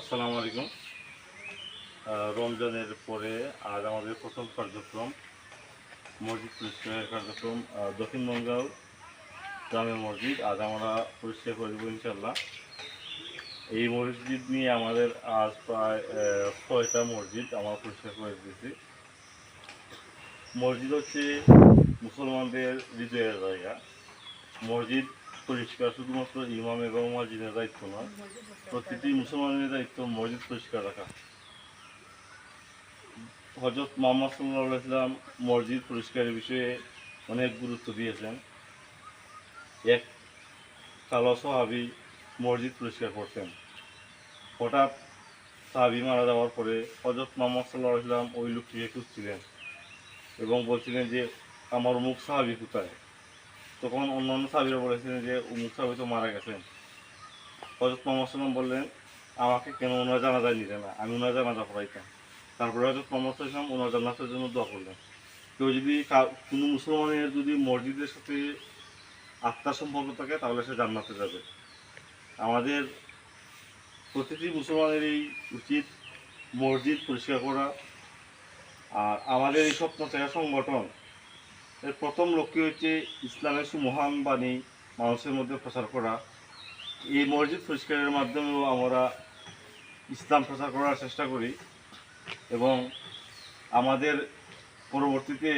আসসালামু আলাইকুম। রমজানের পরে আজ আমাদের প্রথম কার্যক্রম মসজিদ পরিষ্কারের কার্যক্রম আহ, দক্ষিণ বঙ্গাল গ্রামের মসজিদ। আজ আমরা পরিষ্কার করে দেবো ইনশাল্লাহ এই মসজিদ নিয়ে আমাদের আজ প্রায় ছয়টা মসজিদ আমরা পরিষ্কার করে দিয়েছি। মসজিদ হচ্ছে মুসলমানদের হৃদয়ের জায়গা। মসজিদ পরিষ্কার, শুধুমাত্র ইমাম এবং মসজিদের দায়িত্ব নয় প্রতিটি মুসলমানের দায়িত্ব মসজিদ পরিষ্কার রাখা। হজরত মোহাম্মদ সাল্লাহ ইসলাম মসজিদ পরিষ্কারের বিষয়ে অনেক গুরুত্ব দিয়েছেন। এক কালো সাহাবি মসজিদ পরিষ্কার করতেন। হঠাৎ সাহাবি মারা যাওয়ার পরে হজরত মোহাম্মদ সাল্লাহ ইসলাম ওই লোকটিকে খুঁজছিলেন এবং বলছিলেন যে, আমার মুখ সাহাবি কোথায়? তখন অন্যান্য সাহাবিরা বলেছিলেন যে অমুক সাহাবি তো মারা গেছেন। হজরত মোহাম্মদ বললেন, আমাকে কেন ওনার জানাজা নিতে না? আমি ওনার জানাজা পড়াইতাম। তারপরে হজরত মোহাম্মদ সাল্লাম ওনার জান্নাতের জন্য দোয়া করলেন। কেউ যদি কোনো মুসলমানের যদি মসজিদের সাথে আত্মার সম্পর্ক থাকে, তাহলে সে জান্নাতে যাবে। আমাদের প্রতিটি মুসলমানেরই উচিত মসজিদ পরিষ্কার করা। আর আমাদের এই স্বপ্ন চেয়া সংগঠন এর প্রথম লক্ষ্য হচ্ছে ইসলামের সুমহান বাণী মানুষের মধ্যে প্রচার করা। এই মসজিদ পরিষ্কারের মাধ্যমেও আমরা ইসলাম প্রচার করার চেষ্টা করি এবং আমাদের পরবর্তীতে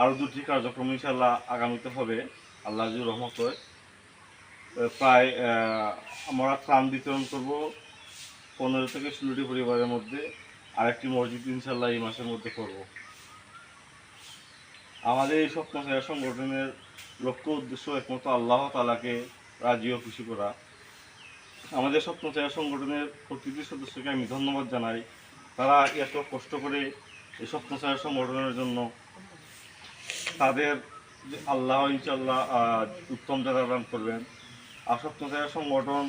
আরও দুটি কার্যক্রম ইনশাল্লাহ আগামীতে হবে, আল্লাহ রহমত প্রায় আমরা ত্রাণ বিতরণ করব পনেরো থেকে ষোলোটি পরিবারের মধ্যে। আরেকটি মসজিদ ইনশাল্লাহ এই মাসের মধ্যে করব। আমাদের এই স্বপ্ন সেরা সংগঠনের লক্ষ্য উদ্দেশ্য একমাত্র আল্লাহ তালাকে রাজি ও খুশি করা। আমাদের স্বপ্ন সেরা সংগঠনের প্রতিটি সদস্যকে আমি ধন্যবাদ জানাই। তারা এত কষ্ট করে এই স্বপ্ন সেরা সংগঠনের জন্য তাদের আল্লাহ ইনশাল্লাহ উত্তম জায়গা দান করবেন। আর স্বপ্ন সেরা সংগঠন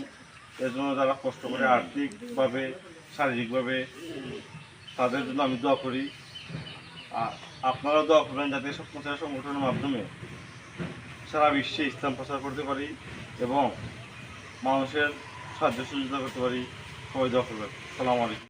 এর জন্য যারা কষ্ট করে আর্থিকভাবে, শারীরিকভাবে তাদের জন্য আমি দোয়া করি। আর আপনারা দোয়া করবেন যাতে প্রচার সংগঠনের মাধ্যমে সারা বিশ্বে ইসলাম প্রচার করতে পারি এবং মানুষের সাহায্য সহযোগিতা করতে পারি। সবাই দোয়া করবেন। সালাম আলাইকুম।